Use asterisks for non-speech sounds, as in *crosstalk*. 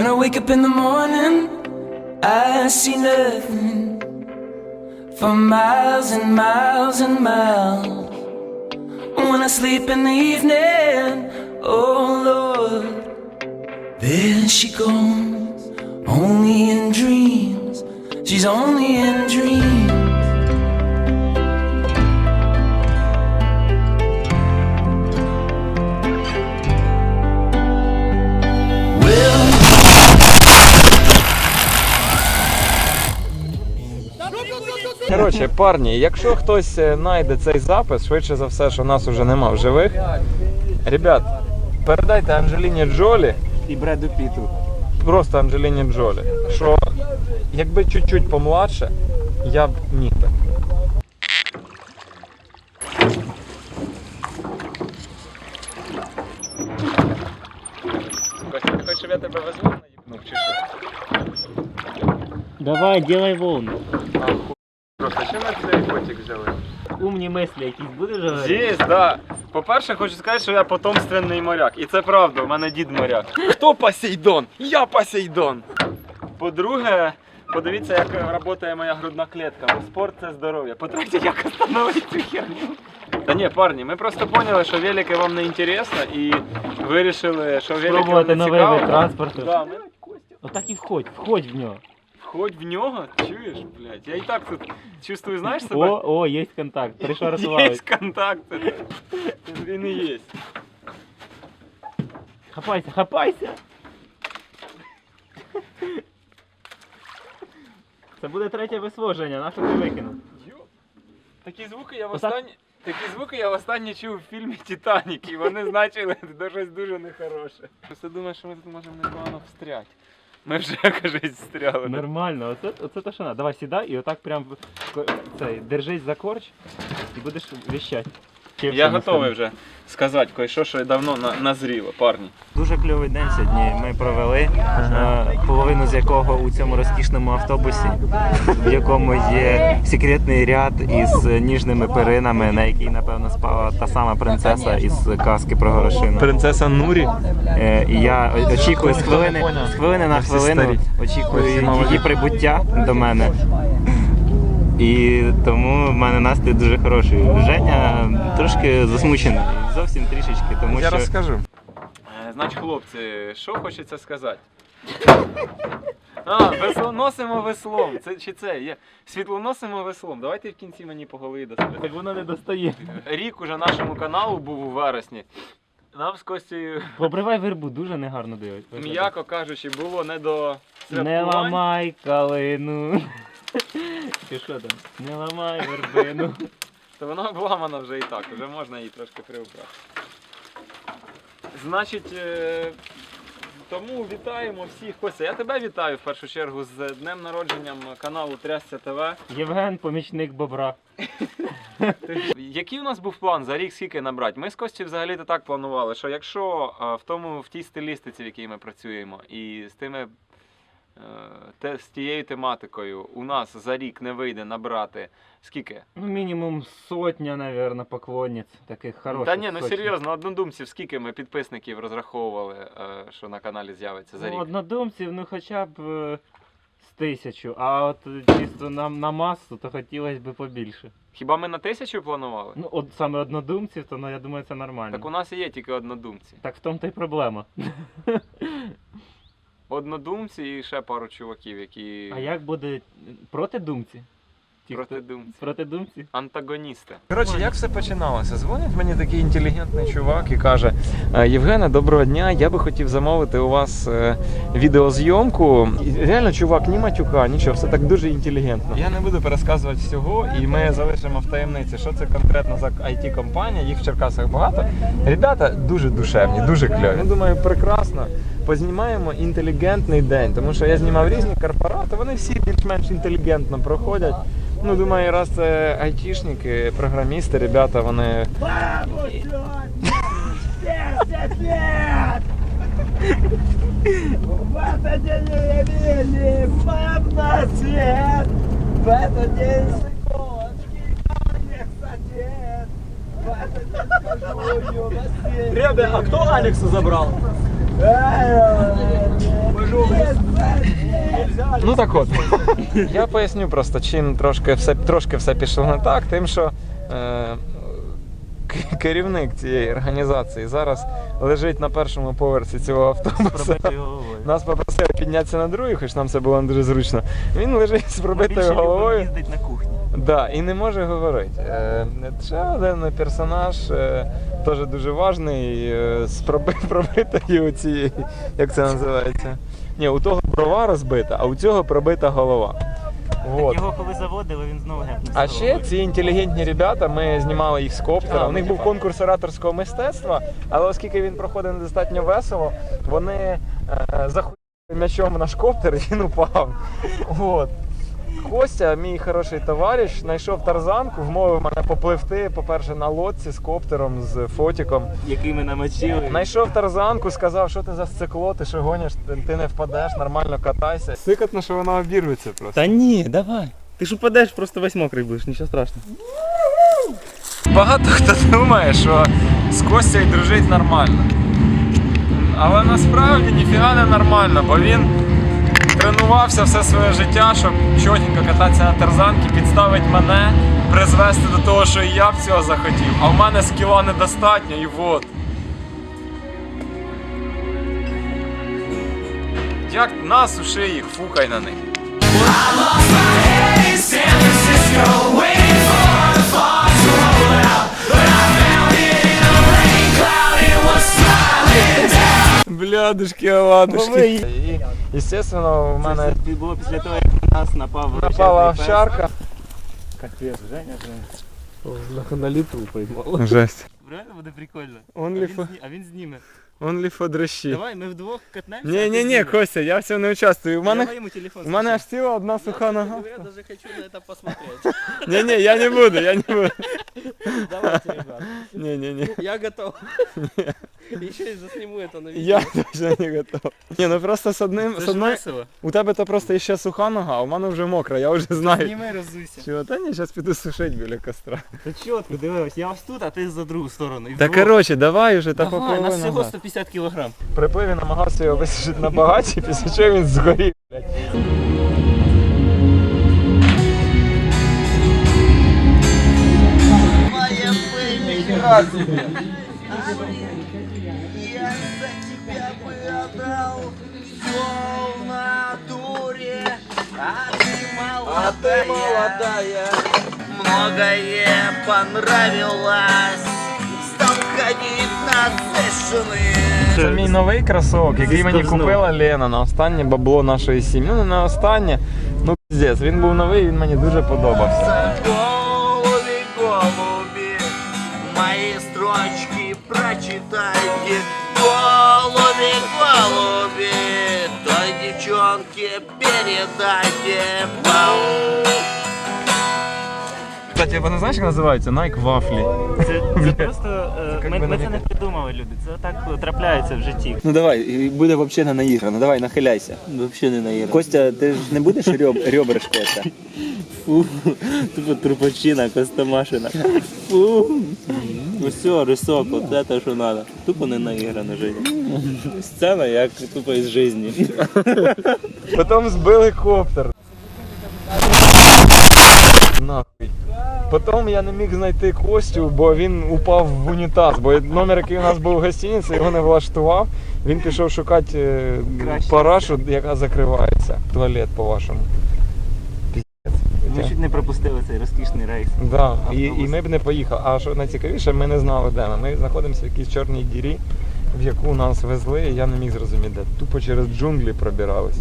When I wake up in the morning, I see nothing for miles and miles and miles. When I sleep in the evening, oh Lord, there she goes, only in dreams. She's only in dreams. Коротше, парні, якщо хтось е, знайде цей запис, швидше за все, що нас уже нема в живих. Ребят, передайте Анджеліні Джолі І Бреду Піту. просто Анджеліні Джолі, що якби чуть-чуть помладше, я б міг би. Костя, ти хочеш, щоб я тебе везу чи що? Давай, делай волну. А, ху... Просто що на цей котик взяли? Умні мислі якісь будеш говорити? Є, да. По-перше, хочу сказати, що я потомственний моряк. І це правда, у мене дід моряк. Хто Посейдон? Я Посейдон. По-друге, подивіться, як працює моя грудна клітка. Спорт це здоров'я. По-третє, як остановити цю херню. Та ні, парні, ми просто поняли, що велики вам не інтересно і вирішили, що велики вам Спробувати не цікаво. вид транспорту. Да, ми... Отак і входь, входь в нього. Входь в нього, чуєш, блядь. Я і так тут чувствую, знаєш себе? О, о, є контакт. Є Пришвартували. контакти. Він і є. Хапайся, хапайся. Це буде третє висвоження, на що ти викинув? Такі звуки я Отак? востаннє. Такі звуки я востаннє чув в фільмі Титанік, і вони *laughs* значили до щось дуже нехороше. Просто думаю, що ми тут можемо непогано встрять. Ми вже, *laughs* кажуть, встряли. Нормально, оце, оце надо. Давай сідай і отак прям цей, держись за корч і будеш віщати. Чим Я готовий вже сказати кое-що, що давно на- назріло, парні. Дуже кльовий день сьогодні ми провели, е, половину з якого у цьому розкішному автобусі, в якому є секретний ряд із ніжними перинами, на якій, напевно, спала та сама принцеса із казки про горошину. Принцеса Нурі. Е, І я очікую з хвилини, з хвилини на хвилину очікую її прибуття до мене. І тому в мене настрій дуже хороший. Женя трошки засмучений, зовсім трішечки, тому Я що розкажу. Значить, хлопці, що хочеться сказати? А, весло носимо веслом. Це чи це? Є. Світлоносимо веслом. Давайте в кінці мені по голові дасте. так воно не достає. Рік уже нашому каналу був у вересні. Нам з Костю, Обривай вербу, дуже негарно дивиться. м'яко кажучи, було не до Не святкувань. ламай калину. Чи що там? Не ламай вербину. *laughs* То вона обламана вже і так, вже можна її трошки приубрати. Значить, е, тому вітаємо всіх. Костя, я тебе вітаю в першу чергу з днем народженням каналу Трясця ТВ. Євген, помічник бобра. Який у нас був план за рік скільки набрати? Ми з Костю взагалі то так планували, що якщо е, в тому в тій стилістиці, в якій ми працюємо, і з тими. Е, Те, з тією тематикою у нас за рік не вийде набрати скільки? Ну, мінімум сотня, напевно, поклонниць. Таких хороших. Та ні, ну серйозно, однодумців, скільки ми підписників розраховували, е, що на каналі з'явиться за рік? Ну, однодумців, ну хоча б е, з тисячу, а от чисто на, на масу, то хотілося б побільше. Хіба ми на тисячу планували? Ну, от саме однодумців, то ну, я думаю, це нормально. Так у нас і є тільки однодумці. Так в тому то й проблема. *laughs* Однодумці і ще пару чуваків, які А як буде протидумці? Ті, хто- протидумці. Протидумці? Антагоністи. Коротше, як все починалося? Дзвонить мені такий інтелігентний чувак і каже: «Е, Євгене, доброго дня. Я би хотів замовити у вас е, відеозйомку. І реально, чувак, ні матюка, нічого, все так дуже інтелігентно. Я не буду пересказувати всього, і ми залишимо в таємниці, що це конкретно за it компанія їх в Черкасах багато. Ребята дуже душевні, дуже кльові. Ну, думаю, прекрасно Познімаємо інтелігентний день, тому що я знімав різні корпорати, вони всі більш-менш інтелігентно проходять. Ну, думаю, раз це айтішники, програмісти, ребята, вони. В этот день ревели, мам на свет, в этот день сыконский конек сосед, в этот день скажу на свет. Ребя, а кто Алекса забрал? Ну так от. *laughs* Я поясню просто, чим трошки все, трошки все пішло не так, тим, що е, керівник цієї організації зараз лежить на першому поверсі цього автобуса. Нас попросили піднятися на другий, хоч нам це було не дуже зручно. Він лежить з пробитою головою. їздить на кухні. Да, і не може говорити. Е, ще один персонаж, е, теж дуже важний, е, з проби- *laughs* пробитою цією, як це називається? Ні, у того брова розбита, а у цього пробита голова. Вот. Його коли заводили, він знову гепнувся. А ще ці інтелігентні ребята, ми знімали їх з коптера. У них був конкурс ораторського мистецтва, але оскільки він проходив недостатньо весело, вони захуяли м'ячом наш коптер і *laughs* він упав. От. Костя, мій хороший товариш, знайшов тарзанку, вмовив мене попливти, по-перше, на лодці з коптером, з фотіком. Який ми намочили. Знайшов тарзанку, сказав, що ти за сцикло, ти що гониш, ти, не впадеш, нормально катайся. Сикотно, що вона обірветься просто. Та ні, давай. Ти ж упадеш, просто весь мокрий будеш, нічого страшного. Багато хто думає, що з Костю дружить нормально. Але насправді ніфіга не нормально, бо він тренувався все своє життя, щоб чотенько кататися на тарзанки, підставить мене, призвести до того, що і я б цього захотів. А в мене скіла недостатньо і от. Як нас у їх, фукай на них. Блядушки, оладушки. І, естественно, у мене Це було після того, як на нас напав напала величезний пес. овчарка. Капець, Женя, Женя. На лету поймал. Жесть. Реально буде прикольно. А Only він, for, зні- а він зніме. only for дрищі. Давай, ми вдвох катнемося. Ні, а ні, ти ні, знімеш. Костя, я в цьому не участвую. У мене, Давай йому телефон. у мене аж скачай. ціла одна суха нога. Я даже хочу на это посмотреть. *laughs* Ні, ні, я не буду, я не буду. Давайте, ребят. Ні, ні, ні. Я готов. *laughs* *laughs* Еще и засниму это на видео. Я точно не готов. Ні, ну просто з одним, Це з ж одної, весело. у тебе то просто ще суха нога, а у мене вже мокра, я вже знаю. Зніми, розуйся. Чого, та ні, зараз піду сушити біля костра. Та чітко, дивись, я ось тут, а ти за другу сторону. І Та вдвох. коротше, давай уже, та Давай, попливи нас всього 150 кілограм. При пливі намагався його висушити на багаті, після чого він згорів. ты молодая. Многое понравилось, стал ходить на сессионы. Це мій новий кросовок, який мені Зісковзнув. купила Лена на останнє бабло нашої сім'ї. Ну не на останнє, ну піздець, він був новий, він мені дуже подобався. Мои строчки прочитайте. Голуби, голуби, той девчонке передайте. Пау. Кстати, вони знаєш, як називаються? Nike Waffle. Це, це *laughs* просто. е, ми, ми це не придумали, люди. Це так трапляється в житті. Ну давай, і буде взагалі не наіграно. Давай, нахиляйся. Вообще не наиграл. Костя, ти ж не будеш реб... ребрышко це? Фу, тупо трупачина, костомашина. Фу. Ну все, рисок, от це що треба. Тупо не наіграно Женя. Сцена як тупо із житті. *laughs* Потім збили коптер. Нахуй. Потім я не міг знайти Костю, бо він упав в унітаз. Бо номер, який у нас був в гостиниці, його не влаштував. Він пішов шукати е, парашу, яка закривається. Туалет, по-вашому. Ми чуть не пропустили цей розкішний рейс. Да, і, і ми б не поїхали. А що найцікавіше, ми не знали, де ми. Ми знаходимося в якійсь чорній дірі, в яку нас везли, і я не міг зрозуміти, де. Тупо через джунглі пробирались.